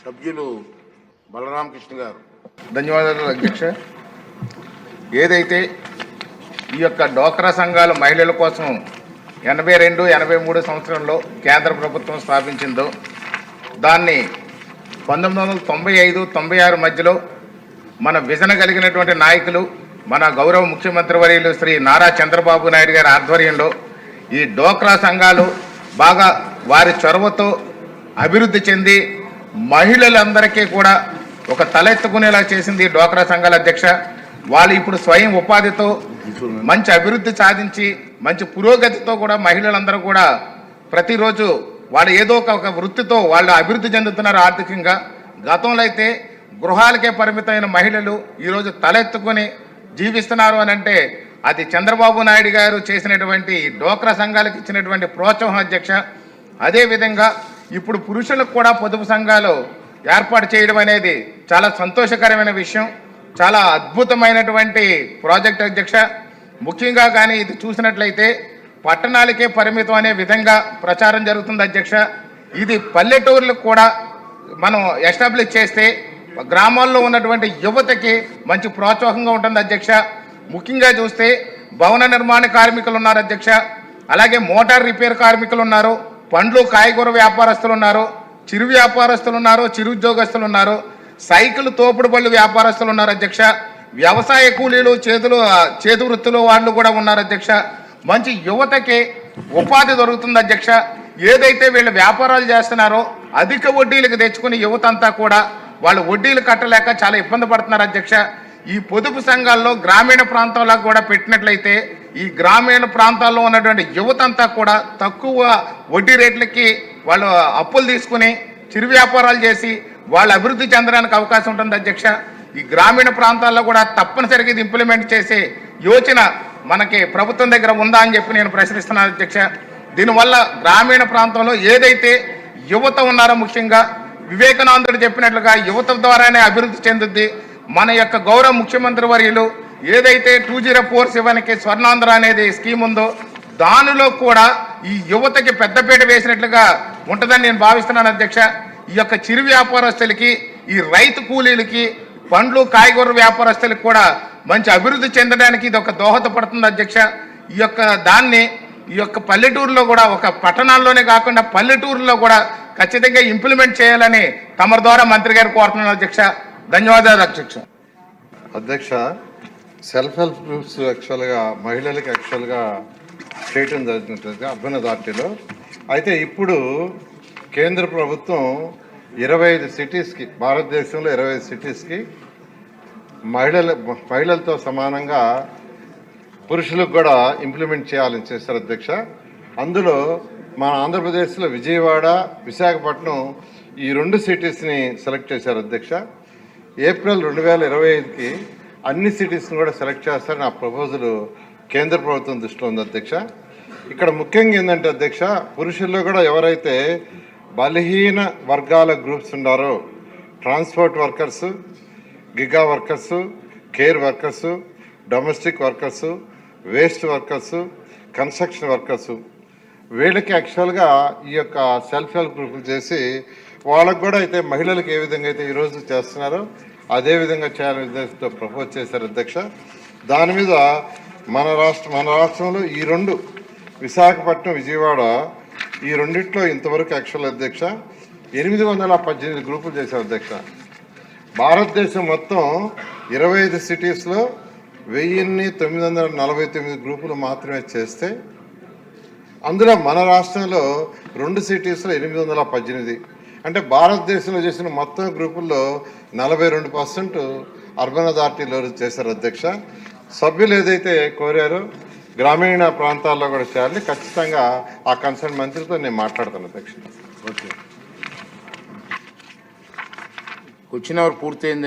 సభ్యులు బలరామకృష్ణ గారు. ధన్యవాదాలు అధ్యక్ష. ఏదైతే ఈ యొక్క డోక్రా సంఘాలు మహిళల కోసం ఎనభై రెండు ఎనభై మూడు సంవత్సరంలో కేంద్ర ప్రభుత్వం స్థాపించిందో దాన్ని పంతొమ్మిది వందల తొంభై ఐదు తొంభై ఆరు మధ్యలో మన విజన కలిగినటువంటి నాయకులు మన గౌరవ ముఖ్యమంత్రి వర్యులు శ్రీ నారా చంద్రబాబు నాయుడు గారి ఆధ్వర్యంలో ఈ డోక్రా సంఘాలు బాగా వారి చొరవతో అభివృద్ధి చెంది మహిళలందరికీ కూడా ఒక తలెత్తుకునేలా చేసింది డోక్రా సంఘాల అధ్యక్ష. వాళ్ళు ఇప్పుడు స్వయం ఉపాధితో మంచి అభివృద్ధి సాధించి మంచి పురోగతితో కూడా మహిళలందరూ కూడా ప్రతిరోజు వాళ్ళు ఏదో ఒక ఒక వృత్తితో వాళ్ళు అభివృద్ధి చెందుతున్నారు ఆర్థికంగా. గతంలో అయితే గృహాలకే పరిమితమైన మహిళలు ఈరోజు తలెత్తుకొని జీవిస్తున్నారు అని అంటే అది చంద్రబాబు నాయుడు గారు చేసినటువంటి డోక్రా సంఘాలకు ఇచ్చినటువంటి ప్రోత్సాహం అధ్యక్ష. అదేవిధంగా ఇప్పుడు పురుషులకు కూడా పొదుపు సంఘాలు ఏర్పాటు చేయడం అనేది చాలా సంతోషకరమైన విషయం. చాలా అద్భుతమైనటువంటి ప్రాజెక్ట్ అధ్యక్ష. ముఖ్యంగా కానీ ఇది చూసినట్లయితే పట్టణాలకే పరిమితం అనే విధంగా ప్రచారం జరుగుతుంది అధ్యక్ష. ఇది పల్లెటూర్లకు కూడా మనం ఎస్టాబ్లిష్ చేస్తే గ్రామాల్లో ఉన్నటువంటి యువతకి మంచి ప్రోత్సాహంగా ఉంటుంది అధ్యక్ష. ముఖ్యంగా చూస్తే భవన నిర్మాణ కార్మికులు ఉన్నారు అధ్యక్ష. అలాగే మోటార్ రిపేర్ కార్మికులు ఉన్నారు. పండ్లు కాయగూర వ్యాపారస్తులు ఉన్నారు చిరు వ్యాపారస్తులు ఉన్నారు చిరు ఉద్యోగస్తులు ఉన్నారు సైకిల్ తోపుడు పళ్ళు వ్యాపారస్తులు ఉన్నారు అధ్యక్ష. వ్యవసాయ కూలీలు చేతులు చేతి వృత్తులు వాళ్ళు కూడా ఉన్నారు అధ్యక్ష. మంచి యువతకి ఉపాధి దొరుకుతుంది అధ్యక్ష. ఏదైతే వీళ్ళు వ్యాపారాలు చేస్తున్నారో అధిక వడ్డీలకు తెచ్చుకుని యువత అంతా కూడా వాళ్ళు వడ్డీలు కట్టలేక చాలా ఇబ్బంది పడుతున్నారు అధ్యక్ష. ఈ పొదుపు సంఘాల్లో గ్రామీణ ప్రాంతాలకు కూడా పెట్టినట్లయితే ఈ గ్రామీణ ప్రాంతాల్లో ఉన్నటువంటి యువత అంతా కూడా తక్కువ వడ్డీ రేట్లకి వాళ్ళు అప్పులు తీసుకుని చిరు వ్యాపారాలు చేసి వాళ్ళు అభివృద్ధి చెందడానికి అవకాశం ఉంటుంది అధ్యక్ష. ఈ గ్రామీణ ప్రాంతాల్లో కూడా తప్పనిసరిగా ఇది ఇంప్లిమెంట్ చేసే యోచన మనకి ప్రభుత్వం దగ్గర ఉందా అని చెప్పి నేను ప్రశ్నిస్తున్నాను అధ్యక్ష. దీనివల్ల గ్రామీణ ప్రాంతంలో ఏదైతే యువత ఉన్నారో ముఖ్యంగా వివేకానందుడు చెప్పినట్లుగా యువత ద్వారానే అభివృద్ధి చెందుద్ది. మన యొక్క గౌరవ ముఖ్యమంత్రి వర్యులు ఏదైతే టూ జీరో ఫోర్ సెవెన్కి స్వర్ణాంధ్ర అనేది స్కీమ్ ఉందో దానిలో కూడా ఈ యువతకి పెద్దపీట వేసినట్లుగా ఉంటుందని నేను భావిస్తున్నాను అధ్యక్ష. ఈ యొక్క చిరు వ్యాపారస్తులకి ఈ రైతు కూలీలకి పండ్లు కాయగూర వ్యాపారస్తులకు కూడా మంచి అభివృద్ధి చెందడానికి ఇది ఒక దోహదపడుతుంది అధ్యక్ష. ఈ యొక్క దాన్ని ఈ యొక్క పల్లెటూరులో కూడా ఒక పట్టణాల్లోనే కాకుండా పల్లెటూరులో కూడా ఖచ్చితంగా ఇంప్లిమెంట్ చేయాలని తమ ద్వారా మంత్రి గారు కోరుతున్నాను అధ్యక్ష. ధన్యవాదాలు అధ్యక్ష. అధ్యక్ష సెల్ఫ్ హెల్ప్ గ్రూప్స్ యాక్చువల్గా మహిళలకు యాక్చువల్గా చేయటం జరుగుతుంది అర్బన్ అథారిటీలో అయితే ఇప్పుడు కేంద్ర ప్రభుత్వం ఇరవై ఐదు సిటీస్కి భారతదేశంలో ఇరవై ఐదు సిటీస్కి మహిళల మహిళలతో సమానంగా పురుషులకు కూడా ఇంప్లిమెంట్ చేయాలని చేశారు అధ్యక్ష. అందులో మన ఆంధ్రప్రదేశ్లో విజయవాడ విశాఖపట్నం ఈ రెండు సిటీస్ని సెలెక్ట్ చేశారు అధ్యక్ష. ఏప్రిల్ రెండు వేల ఇరవై ఐదుకి అన్ని సిటీస్ని కూడా సెలెక్ట్ చేస్తారని ఆ ప్రపోజల్ కేంద్ర ప్రభుత్వం దృష్టిలో ఉంది అధ్యక్ష. ఇక్కడ ముఖ్యంగా ఏంటంటే అధ్యక్ష పురుషుల్లో కూడా ఎవరైతే బలహీన వర్గాల గ్రూప్స్ ఉన్నారో transport workers gig workers care workers domestic workers waste workers construction workers వీళ్ళకి యాక్చువల్గా ఈ యొక్క సెల్ఫ్ హెల్ప్ గ్రూపులు చేసి వాళ్ళకు కూడా అయితే మహిళలకు ఏ విధంగా అయితే ఈరోజు చేస్తున్నారో అదే విధంగా చేయాలనే ఉద్దేశంతో ప్రపోజ్ చేశారు అధ్యక్ష. దాని మీద మన రాష్ట్ర మన రాష్ట్రంలో ఈ రెండు విశాఖపట్నం విజయవాడ ఈ రెండిట్లో ఇంతవరకు యాక్చువల్ అధ్యక్ష ఎనిమిది వందల పద్దెనిమిది గ్రూపులు చేశారు అధ్యక్ష. భారతదేశం మొత్తం ఇరవై ఐదు సిటీస్లో వెయ్యిన్ని తొమ్మిది వందల నలభై తొమ్మిది గ్రూపులు మాత్రమే చేస్తే అందులో మన రాష్ట్రంలో రెండు సిటీస్లో ఎనిమిది వందల పద్దెనిమిది అంటే భారతదేశంలో చేసిన మొత్తం గ్రూపుల్లో నలభై రెండు పర్సెంట్ అర్బన్ అథారిటీలో చేశారు అధ్యక్ష. సభ్యులు ఏదైతే కోరారో గ్రామీణ ప్రాంతాల్లో కూడా చేయాలి. ఖచ్చితంగా ఆ కన్సర్న్ మంత్రితో నేను మాట్లాడతాను అధ్యక్ష. ఓకే. వచ్చిన వారు పూర్తయింది.